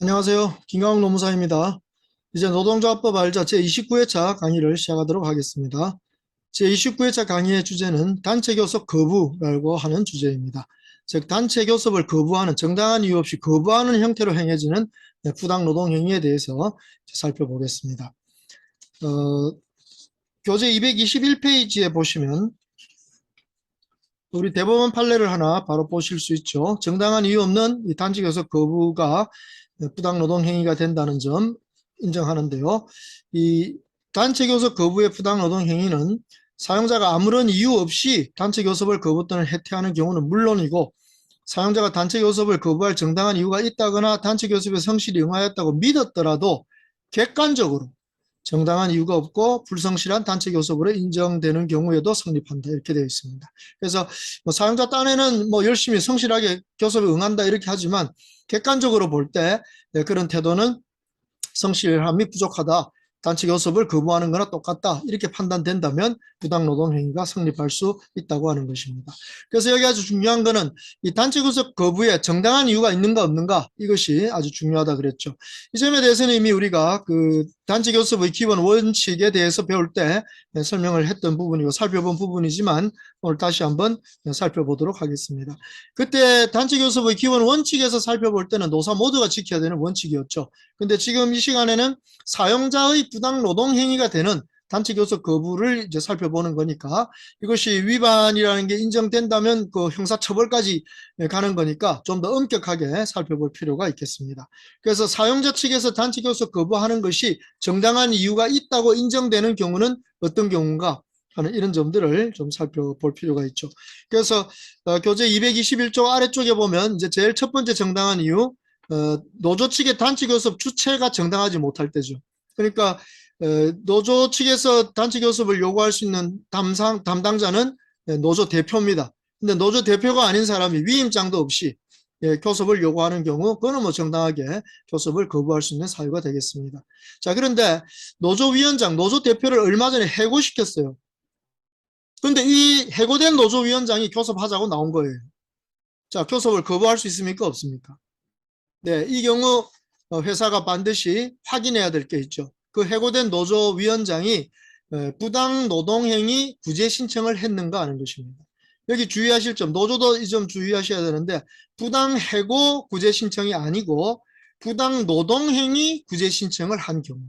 안녕하세요. 김강욱 노무사입니다. 이제 노동조합법 알자 제29회차 강의를 시작하도록 하겠습니다. 제29회차 강의의 주제는 단체교섭 거부라고 하는 주제입니다. 즉 단체교섭을 거부하는 정당한 이유 없이 거부하는 형태로 행해지는 부당노동 행위에 대해서 살펴보겠습니다. 어, 교재 221페이지에 보시면 우리 대법원 판례를 하나 바로 보실 수 있죠. 정당한 이유 없는 이 단체교섭 거부가 부당노동 행위가 된다는 점 인정하는데요. 이 단체 교섭 거부의 부당노동 행위는 사용자가 아무런 이유 없이 단체 교섭을 거부 또는 해태하는 경우는 물론이고 사용자가 단체 교섭을 거부할 정당한 이유가 있다거나 단체 교섭에 성실히 응하였다고 믿었더라도 객관적으로 정당한 이유가 없고 불성실한 단체 교섭으로 인정되는 경우에도 성립한다 이렇게 되어 있습니다. 그래서 뭐 사용자 딴에는 뭐 열심히 성실하게 교섭에 응한다 이렇게 하지만 객관적으로 볼때 네, 그런 태도는 성실함이 부족하다. 단체 교섭을 거부하는 거나 똑같다. 이렇게 판단된다면 부당노동 행위가 성립할 수 있다고 하는 것입니다. 그래서 여기 아주 중요한 거는 이 단체 교섭 거부에 정당한 이유가 있는가 없는가 이것이 아주 중요하다 그랬죠. 이 점에 대해서는 이미 우리가 그 단체 교섭의 기본 원칙에 대해서 배울 때 설명을 했던 부분이고 살펴본 부분이지만 오늘 다시 한번 살펴보도록 하겠습니다. 그때 단체 교섭의 기본 원칙에서 살펴볼 때는 노사 모두가 지켜야 되는 원칙이었죠. 근데 지금 이 시간에는 사용자의 부당 노동 행위가 되는 단체 교섭 거부를 이제 살펴보는 거니까 이것이 위반이라는 게 인정된다면 그 형사처벌까지 가는 거니까 좀 더 엄격하게 살펴볼 필요가 있겠습니다. 그래서 사용자 측에서 단체 교섭 거부하는 것이 정당한 이유가 있다고 인정되는 경우는 어떤 경우인가 하는 이런 점들을 좀 살펴볼 필요가 있죠. 그래서 어, 교재 221조 아래쪽에 보면 이제 제일 첫 번째 정당한 이유 어, 노조 측의 단체 교섭 주체가 정당하지 못할 때죠. 그러니까 노조 측에서 단체 교섭을 요구할 수 있는 담상, 담당자는 노조 대표입니다. 근데 노조 대표가 아닌 사람이 위임장도 없이 예, 교섭을 요구하는 경우 그거는 뭐 정당하게 교섭을 거부할 수 있는 사유가 되겠습니다. 자 그런데 노조위원장, 노조 대표를 얼마 전에 해고시켰어요. 근데 이 해고된 노조위원장이 교섭하자고 나온 거예요. 자 교섭을 거부할 수 있습니까? 없습니까? 네, 이 경우 회사가 반드시 확인해야 될 게 있죠. 그 해고된 노조 위원장이 부당 노동행위 구제 신청을 했는가 하는 것입니다. 여기 주의하실 점, 노조도 이 점 주의하셔야 되는데 부당 해고 구제 신청이 아니고 부당 노동행위 구제 신청을 한 경우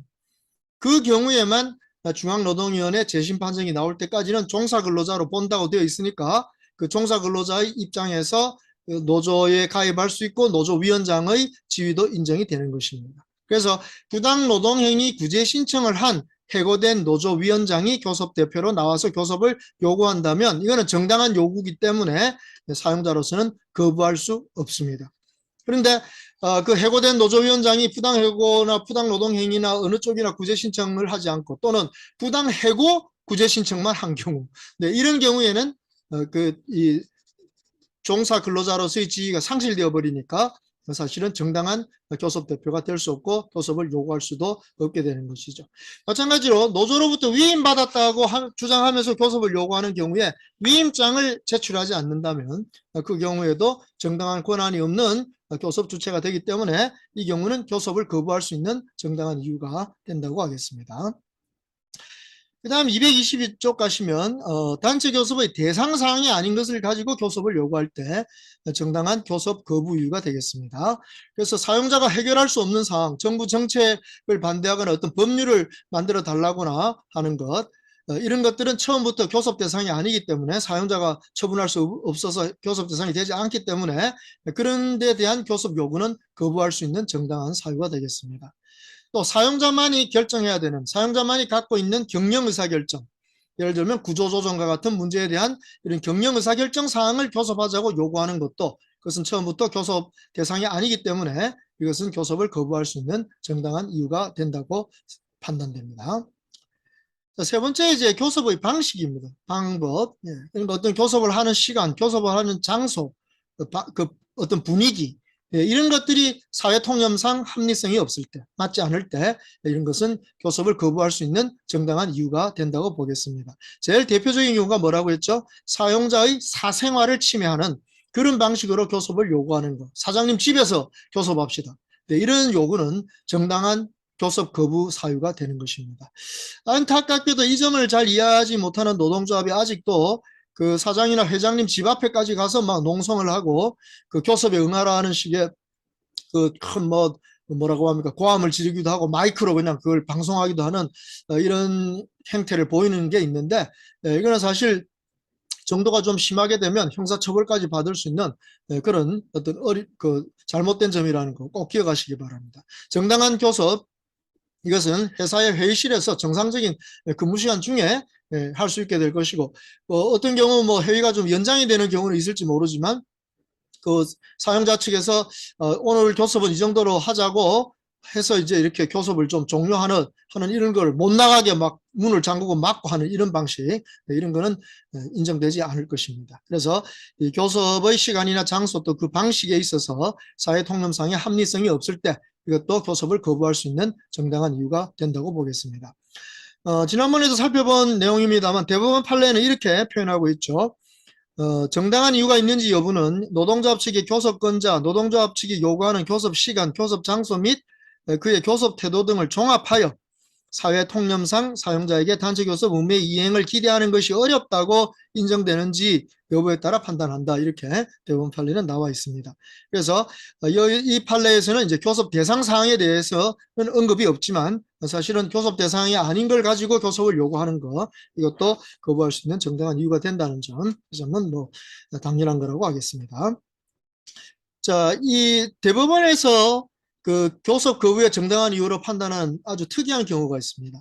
그 경우에만 중앙노동위원회 재심 판정이 나올 때까지는 종사근로자로 본다고 되어 있으니까 그 종사근로자의 입장에서 그 노조에 가입할 수 있고 노조 위원장의 지위도 인정이 되는 것입니다. 그래서 부당 노동행위 구제 신청을 한 해고된 노조 위원장이 교섭 대표로 나와서 교섭을 요구한다면 이거는 정당한 요구이기 때문에 사용자로서는 거부할 수 없습니다. 그런데 어, 그 해고된 노조위원장이 부당해고나 부당노동행위나 어느 쪽이나 구제 신청을 하지 않고 또는 부당해고 구제 신청만 한 경우 네, 이런 경우에는 어, 그이 종사 근로자로서의 지위가 상실되어 버리니까 사실은 정당한 교섭 대표가 될 수 없고 교섭을 요구할 수도 없게 되는 것이죠. 마찬가지로 노조로부터 위임받았다고 주장하면서 교섭을 요구하는 경우에 위임장을 제출하지 않는다면 그 경우에도 정당한 권한이 없는 교섭 주체가 되기 때문에 이 경우는 교섭을 거부할 수 있는 정당한 이유가 된다고 하겠습니다. 그 다음 222쪽 가시면 어, 단체 교섭의 대상 사항이 아닌 것을 가지고 교섭을 요구할 때 정당한 교섭 거부 이유가 되겠습니다. 그래서 사용자가 해결할 수 없는 사항, 정부 정책을 반대하거나 어떤 법률을 만들어 달라거나 하는 것 어, 이런 것들은 처음부터 교섭 대상이 아니기 때문에 사용자가 처분할 수 없어서 교섭 대상이 되지 않기 때문에 그런 데 대한 교섭 요구는 거부할 수 있는 정당한 사유가 되겠습니다. 또 사용자만이 결정해야 되는 사용자만이 갖고 있는 경영 의사결정 예를 들면 구조조정과 같은 문제에 대한 이런 경영 의사결정 사항을 교섭하자고 요구하는 것도 그것은 처음부터 교섭 대상이 아니기 때문에 이것은 교섭을 거부할 수 있는 정당한 이유가 된다고 판단됩니다. 자, 세 번째 이제 교섭의 방식입니다. 방법. 예. 그러니까 어떤 교섭을 하는 시간, 교섭을 하는 장소, 그, 그 어떤 분위기 예, 이런 것들이 사회 통념상 합리성이 없을 때, 맞지 않을 때 이런 것은 교섭을 거부할 수 있는 정당한 이유가 된다고 보겠습니다. 제일 대표적인 경우가 뭐라고 했죠? 사용자의 사생활을 침해하는 그런 방식으로 교섭을 요구하는 것. 사장님 집에서 교섭합시다. 네, 이런 요구는 정당한 교섭 거부 사유가 되는 것입니다. 안타깝게도 이 점을 잘 이해하지 못하는 노동조합이 아직도 그 사장이나 회장님 집 앞에까지 가서 막 농성을 하고 그 교섭에 응하라 하는 식의 그 큰 뭐 뭐라고 합니까 고함을 지르기도 하고 마이크로 그냥 그걸 방송하기도 하는 어, 이런 행태를 보이는 게 있는데 예, 이거는 사실 정도가 좀 심하게 되면 형사처벌까지 받을 수 있는 예, 그런 어떤 어리, 그 잘못된 점이라는 거 꼭 기억하시기 바랍니다. 정당한 교섭 이것은 회사의 회의실에서 정상적인 근무 시간 중에 예, 할 수 있게 될 것이고 어, 떤 경우 뭐 회의가 좀 연장이 되는 경우는 있을지 모르지만 그 사용자 측에서 어, 오늘 교섭은 이 정도로 하자고 해서 이제 이렇게 교섭을 좀 종료하는 하는 이런 걸 못 나가게 막 문을 잠그고 막고 하는 이런 방식 네, 이런 거는 어, 인정되지 않을 것입니다. 그래서 이 교섭의 시간이나 장소 또 그 방식에 있어서 사회 통념상의 합리성이 없을 때 이것도 교섭을 거부할 수 있는 정당한 이유가 된다고 보겠습니다. 어, 지난번에도 살펴본 내용입니다만 대법원 판례는 이렇게 표현하고 있죠. 어, 정당한 이유가 있는지 여부는 노동조합 측의 교섭권자, 노동조합 측이 요구하는 교섭 시간, 교섭 장소 및 에, 그의 교섭 태도 등을 종합하여 사회 통념상 사용자에게 단체 교섭 의무의 이행을 기대하는 것이 어렵다고 인정되는지 여부에 따라 판단한다. 이렇게 대법원 판례는 나와 있습니다. 그래서 어, 이, 이 판례에서는 이제 교섭 대상 사항에 대해서는 언급이 없지만 사실은 교섭 대상이 아닌 걸 가지고 교섭을 요구하는 거 이것도 거부할 수 있는 정당한 이유가 된다는 점, 이 점은 뭐 당연한 거라고 하겠습니다. 자, 이 대법원에서 그 교섭 거부의 정당한 이유로 판단한 아주 특이한 경우가 있습니다.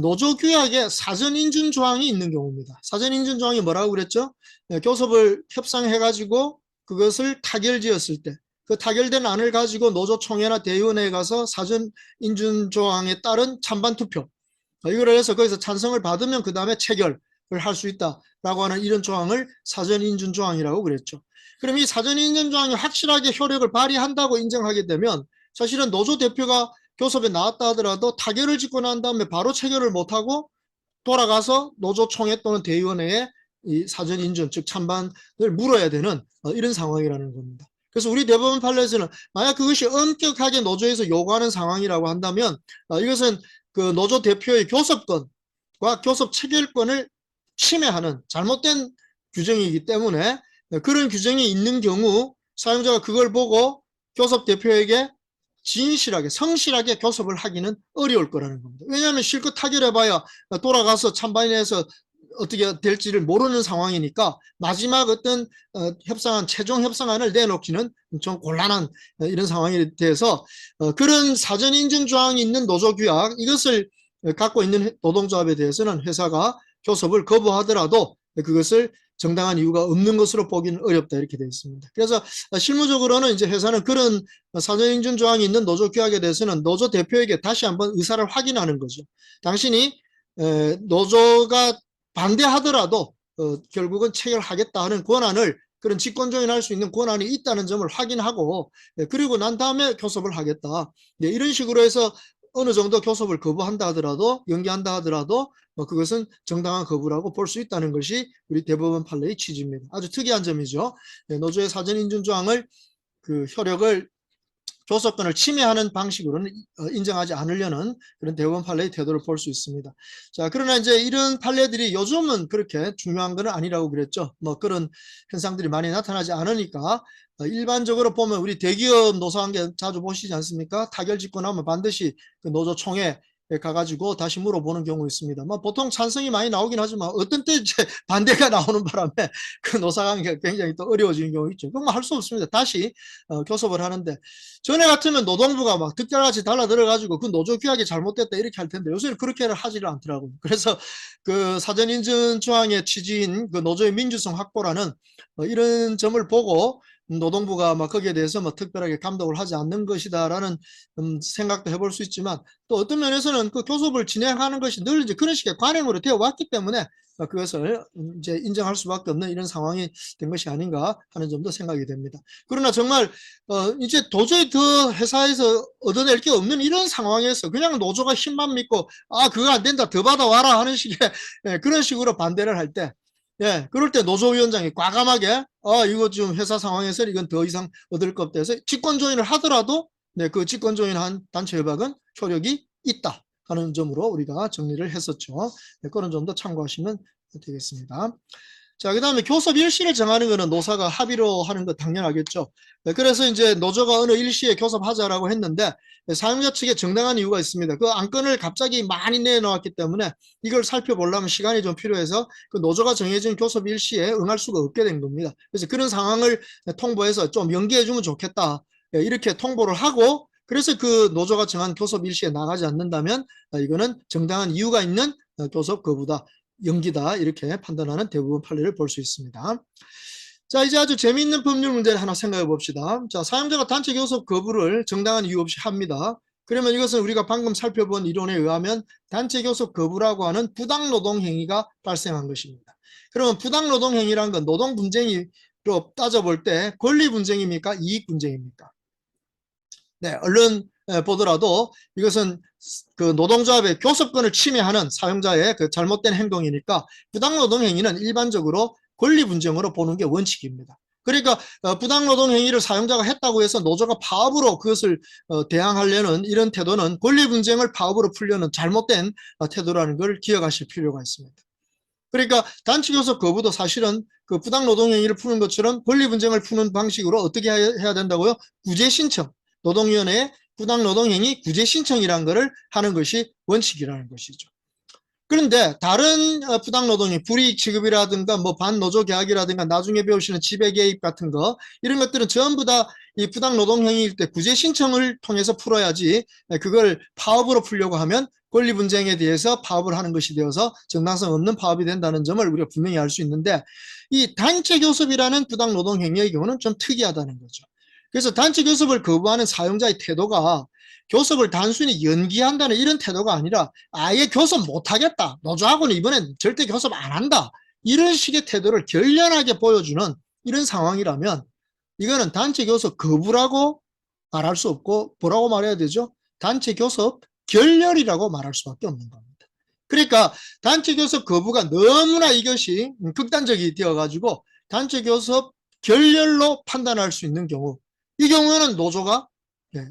노조 규약에 사전 인준 조항이 있는 경우입니다. 사전 인준 조항이 뭐라고 그랬죠? 네, 교섭을 협상해가지고 그것을 타결지었을 때, 그 타결된 안을 가지고 노조 총회나 대의원회에 가서 사전 인준 조항에 따른 찬반 투표, 어, 이걸 해서 거기서 찬성을 받으면 그 다음에 체결을 할 수 있다라고 하는 이런 조항을 사전 인준 조항이라고 그랬죠. 그럼 이 사전 인준 조항이 확실하게 효력을 발휘한다고 인정하게 되면 사실은 노조 대표가 교섭에 나왔다 하더라도 타결을 짓고 난 다음에 바로 체결을 못하고 돌아가서 노조 총회 또는 대의원회에 이 사전 인준 즉 찬반을 물어야 되는 어, 이런 상황이라는 겁니다. 그래서 우리 대법원 판례에서는 만약 그것이 엄격하게 노조에서 요구하는 상황이라고 한다면 어, 이것은 그 노조 대표의 교섭권과 교섭 체결권을 침해하는 잘못된 규정이기 때문에 그런 규정이 있는 경우 사용자가 그걸 보고 교섭 대표에게 진실하게 성실하게 교섭을 하기는 어려울 거라는 겁니다. 왜냐하면 실컷 타결해봐야 돌아가서 찬반에서 어떻게 될지를 모르는 상황이니까 마지막 어떤 어, 협상안 최종 협상안을 내놓기는 좀 곤란한 어, 이런 상황이 돼서 어, 그런 사전 인증 조항이 있는 노조 규약 이것을 갖고 있는 노동조합에 대해서는 회사가 교섭을 거부하더라도 그것을 정당한 이유가 없는 것으로 보기는 어렵다 이렇게 되어 있습니다. 그래서 실무적으로는 이제 회사는 그런 사전인준 조항이 있는 노조 규약에 대해서는 노조 대표에게 다시 한번 의사를 확인하는 거죠. 당신이 노조가 반대하더라도 어, 결국은 체결하겠다 하는 권한을 그런 직권조인 할 수 있는 권한이 있다는 점을 확인하고 예, 그리고 난 다음에 교섭을 하겠다. 네, 이런 식으로 해서 어느 정도 교섭을 거부한다 하더라도 연기한다 하더라도 뭐 그것은 정당한 거부라고 볼 수 있다는 것이 우리 대법원 판례의 취지입니다. 아주 특이한 점이죠. 네, 노조의 사전 인준 조항을 그 효력을 교섭권을 침해하는 방식으로는 어, 인정하지 않으려는 그런 대법원 판례의 태도를 볼 수 있습니다. 자, 그러나 이제 이런 판례들이 요즘은 그렇게 중요한 것은 아니라고 그랬죠. 뭐 그런 현상들이 많이 나타나지 않으니까 어, 일반적으로 보면 우리 대기업 노사관계 자주 보시지 않습니까? 타결 짓고 나면 반드시 그 노조 총회 가가지고 다시 물어보는 경우 있습니다. 뭐 보통 찬성이 많이 나오긴 하지만 어떤 때 이제 반대가 나오는 바람에 그 노사관계가 굉장히 또 어려워지는 경우 있죠. 그건 뭐할수 없습니다. 다시 어, 교섭을 하는데 전에 같으면 노동부가 막 득달같이 달라들어가지고 그 노조 규약이 잘못됐다 이렇게 할 텐데 요새는 그렇게는 하지를 않더라고요. 그래서 그 사전인증 조항의 취지인 그 노조의 민주성 확보라는 어, 이런 점을 보고 노동부가 막 거기에 대해서 뭐 특별하게 감독을 하지 않는 것이다라는 음, 생각도 해볼 수 있지만 또 어떤 면에서는 그 교섭을 진행하는 것이 늘 이제 그런 식의 관행으로 되어 왔기 때문에 그것을 이제 인정할 수밖에 없는 이런 상황이 된 것이 아닌가 하는 점도 생각이 됩니다. 그러나 정말 어 이제 도저히 더 회사에서 얻어낼 게 없는 이런 상황에서 그냥 노조가 힘만 믿고 아 그거 안 된다 더 받아와라 하는 식의 예, 그런 식으로 반대를 할 때 예, 그럴 때 노조위원장이 과감하게 아 이거 지금 회사 상황에서 이건 더 이상 얻을 것 없다 해서 직권 조인을 하더라도 네, 그 직권조인한 단체 협약은 효력이 있다 하는 점으로 우리가 정리를 했었죠. 네, 그런 점도 참고하시면 되겠습니다. 자, 그 다음에 교섭 일시를 정하는 것은 노사가 합의로 하는 거 당연하겠죠. 네, 그래서 이제 노조가 어느 일시에 교섭하자라고 했는데 네, 사용자 측에 정당한 이유가 있습니다. 그 안건을 갑자기 많이 내놓았기 때문에 이걸 살펴보려면 시간이 좀 필요해서 그 노조가 정해진 교섭 일시에 응할 수가 없게 된 겁니다. 그래서 그런 상황을 통보해서 좀 연기해주면 좋겠다. 네, 이렇게 통보를 하고 그래서 그 노조가 정한 교섭 일시에 나가지 않는다면 아, 이거는 정당한 이유가 있는 어, 교섭 거부다. 연기다 이렇게 판단하는 대부분 판례를 볼 수 있습니다. 자 이제 아주 재미있는 법률 문제를 하나 생각해 봅시다. 자 사용자가 단체 교섭 거부를 정당한 이유 없이 합니다. 그러면 이것은 우리가 방금 살펴본 이론에 의하면 단체 교섭 거부라고 하는 부당 노동 행위가 발생한 것입니다. 그러면 부당 노동 행위란 건 노동 분쟁으로 따져볼 때 권리 분쟁입니까? 이익 분쟁입니까? 네, 얼른 보더라도 이것은 그 노동조합의 교섭권을 침해하는 사용자의 그 잘못된 행동이니까 부당노동 행위는 일반적으로 권리 분쟁으로 보는 게 원칙입니다. 그러니까 어, 부당노동 행위를 사용자가 했다고 해서 노조가 파업으로 그것을 어, 대항하려는 이런 태도는 권리 분쟁을 파업으로 풀려는 잘못된 어, 태도라는 걸 기억하실 필요가 있습니다. 그러니까 단체 교섭 거부도 사실은 그 부당노동 행위를 푸는 것처럼 권리 분쟁을 푸는 방식으로 어떻게 해야 된다고요? 구제 신청, 노동위원회에 부당 노동행위 구제 신청이라는 것을 하는 것이 원칙이라는 것이죠. 그런데 다른 어, 부당 노동이 불이익 취급이라든가 뭐 반노조 계약이라든가 나중에 배우시는 지배 개입 같은 거 이런 것들은 전부 다 이 부당 노동 행위일 때 구제 신청을 통해서 풀어야지 네, 그걸 파업으로 풀려고 하면 권리 분쟁에 대해서 파업을 하는 것이 되어서 정당성 없는 파업이 된다는 점을 우리가 분명히 알 수 있는데 이 단체 교섭이라는 부당 노동 행위의 경우는 좀 특이하다는 거죠. 그래서 단체 교섭을 거부하는 사용자의 태도가 교섭을 단순히 연기한다는 이런 태도가 아니라 아예 교섭 못하겠다. 노조하고는 이번엔 절대 교섭 안 한다. 이런 식의 태도를 결연하게 보여주는 이런 상황이라면 이거는 단체 교섭 거부라고 말할 수 없고 뭐라고 말해야 되죠? 단체 교섭 결렬이라고 말할 수밖에 없는 겁니다. 그러니까 단체 교섭 거부가 너무나 이것이 극단적이 되어가지고 단체 교섭 결렬로 판단할 수 있는 경우 이 경우에는 노조가 예,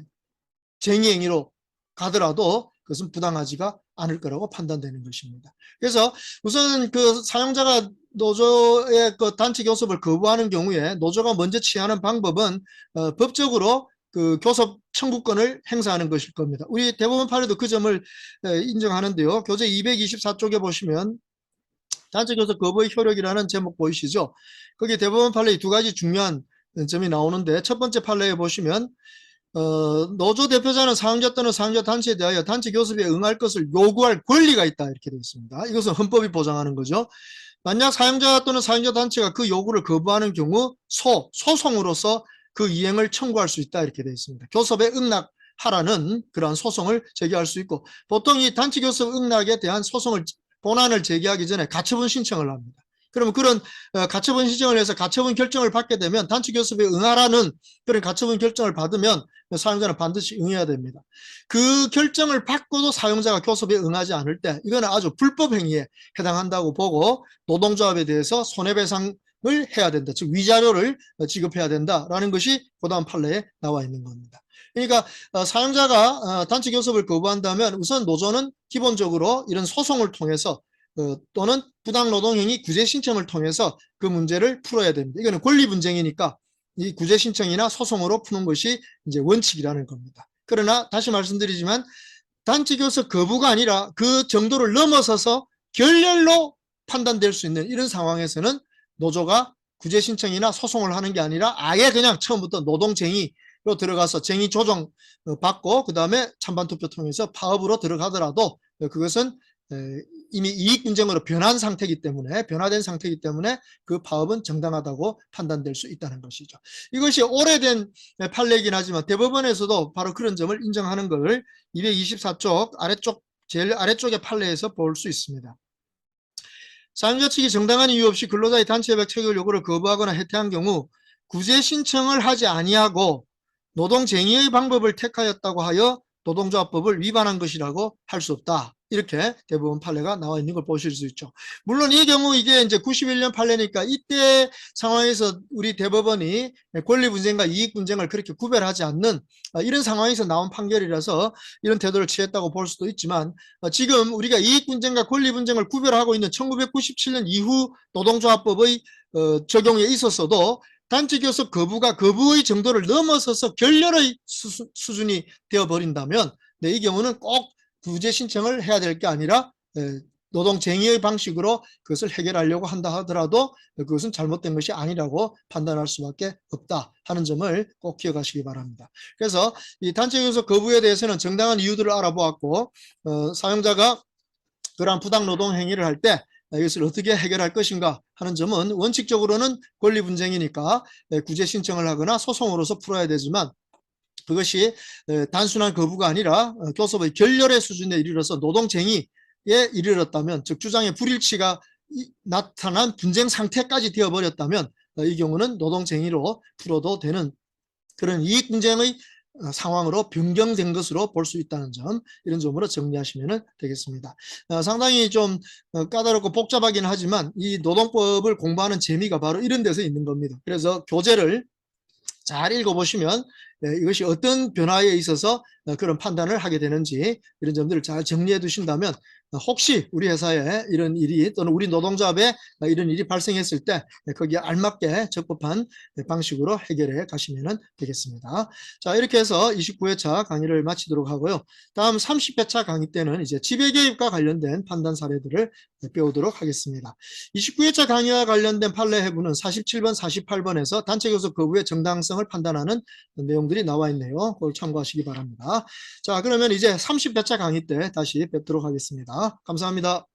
쟁의 행위로 가더라도 그것은 부당하지가 않을 거라고 판단되는 것입니다. 그래서 우선 그 사용자가 노조의 그 단체 교섭을 거부하는 경우에 노조가 먼저 취하는 방법은 어, 법적으로 그 교섭 청구권을 행사하는 것일 겁니다. 우리 대법원 판례도 그 점을 에, 인정하는데요. 교재 224쪽에 보시면 단체 교섭 거부의 효력이라는 제목 보이시죠? 거기 대법원 판례 두 가지 중요한 점이 나오는데 첫 번째 판례에 보시면 어, 노조 대표자는 사용자 또는 사용자 단체에 대하여 단체 교섭에 응할 것을 요구할 권리가 있다 이렇게 되어 있습니다. 이것은 헌법이 보장하는 거죠. 만약 사용자 또는 사용자 단체가 그 요구를 거부하는 경우 소, 소송으로서 그 이행을 청구할 수 있다 이렇게 되어 있습니다. 교섭에 응낙하라는 그러한 소송을 제기할 수 있고 보통 이 단체 교섭 응낙에 대한 소송을 본안을 제기하기 전에 가처분 신청을 합니다. 그러면 그런 어, 가처분 신청을 해서 가처분 결정을 받게 되면 단체 교섭에 응하라는 그런 가처분 결정을 받으면 사용자는 반드시 응해야 됩니다. 그 결정을 받고도 사용자가 교섭에 응하지 않을 때 이거는 아주 불법 행위에 해당한다고 보고 노동조합에 대해서 손해배상을 해야 된다. 즉 위자료를 지급해야 된다라는 것이 고다음 판례에 나와 있는 겁니다. 그러니까 어, 사용자가 어, 단체 교섭을 거부한다면 우선 노조는 기본적으로 이런 소송을 통해서 어, 또는 부당 노동행위 구제 신청을 통해서 그 문제를 풀어야 됩니다. 이거는 권리 분쟁이니까 이 구제 신청이나 소송으로 푸는 것이 이제 원칙이라는 겁니다. 그러나 다시 말씀드리지만 단체 교섭 거부가 아니라 그 정도를 넘어서서 결렬로 판단될 수 있는 이런 상황에서는 노조가 구제 신청이나 소송을 하는 게 아니라 아예 그냥 처음부터 노동쟁의로 들어가서 쟁의 조정 어, 받고 그 다음에 찬반 투표 통해서 파업으로 들어가더라도 그것은 이미 이익 분쟁으로 변한 상태이기 때문에 변화된 상태이기 때문에 그 파업은 정당하다고 판단될 수 있다는 것이죠. 이것이 오래된 판례이긴 하지만 대법원에서도 바로 그런 점을 인정하는 걸 224쪽 아래쪽 제일 아래쪽의 판례에서 볼 수 있습니다. 사용자 측이 정당한 이유 없이 근로자의 단체협약 체결 요구를 거부하거나 해태한 경우 구제 신청을 하지 아니하고 노동쟁의의 방법을 택하였다고 하여 노동조합법을 위반한 것이라고 할 수 없다. 이렇게 대부분 판례가 나와 있는 걸 보실 수 있죠. 물론 이 경우 이게 이제 91년 판례니까 이때 상황에서 우리 대법원이 권리 분쟁과 이익 분쟁을 그렇게 구별하지 않는 어, 이런 상황에서 나온 판결이라서 이런 태도를 취했다고 볼 수도 있지만 어, 지금 우리가 이익 분쟁과 권리 분쟁을 구별하고 있는 1997년 이후 노동조합법의 어, 적용에 있었어도 단체 교섭 거부가 거부의 정도를 넘어서서 결렬의 수, 준이 되어버린다면 네, 이 경우는 꼭 구제 신청을 해야 될 게 아니라 에, 노동쟁의의 방식으로 그것을 해결하려고 한다 하더라도 그것은 잘못된 것이 아니라고 판단할 수밖에 없다 하는 점을 꼭 기억하시기 바랍니다. 그래서 이 단체 교섭 거부에 대해서는 정당한 이유들을 알아보았고 어, 사용자가 그러한 부당 노동 행위를 할 때 이것을 어떻게 해결할 것인가 하는 점은 원칙적으로는 권리 분쟁이니까 에, 구제 신청을 하거나 소송으로서 풀어야 되지만 그것이 에, 단순한 거부가 아니라 어, 교섭의 결렬의 수준에 이르러서 노동쟁의에 이르렀다면 즉 주장의 불일치가 이- 나타난 분쟁 상태까지 되어버렸다면 어, 이 경우는 노동쟁의로 풀어도 되는 그런 이익 분쟁의 어, 상황으로 변경된 것으로 볼 수 있다는 점 이런 점으로 정리하시면 되겠습니다. 어, 상당히 좀 어, 까다롭고 복잡하긴 하지만 이 노동법을 공부하는 재미가 바로 이런 데서 있는 겁니다. 그래서 교재를 잘 읽어보시면 예, 이것이 어떤 변화에 있어서 어, 그런 판단을 하게 되는지 이런 점들을 잘 정리해 두신다면 어, 혹시 우리 회사에 이런 일이 또는 우리 노동조합에 어, 이런 일이 발생했을 때 예, 거기에 알맞게 적법한 방식으로 해결해 가시면 되겠습니다. 자 이렇게 해서 29회차 강의를 마치도록 하고요. 다음 30회차 강의 때는 이제 지배개입과 관련된 판단 사례들을 배우도록 하겠습니다. 29회차 강의와 관련된 판례 해부는 47번, 48번에서 단체 교섭 거부의 정당성을 판단하는 내용들이 나와 있네요. 그걸 참고하시기 바랍니다. 자, 그러면 이제 30회차 강의 때 다시 뵙도록 하겠습니다. 감사합니다.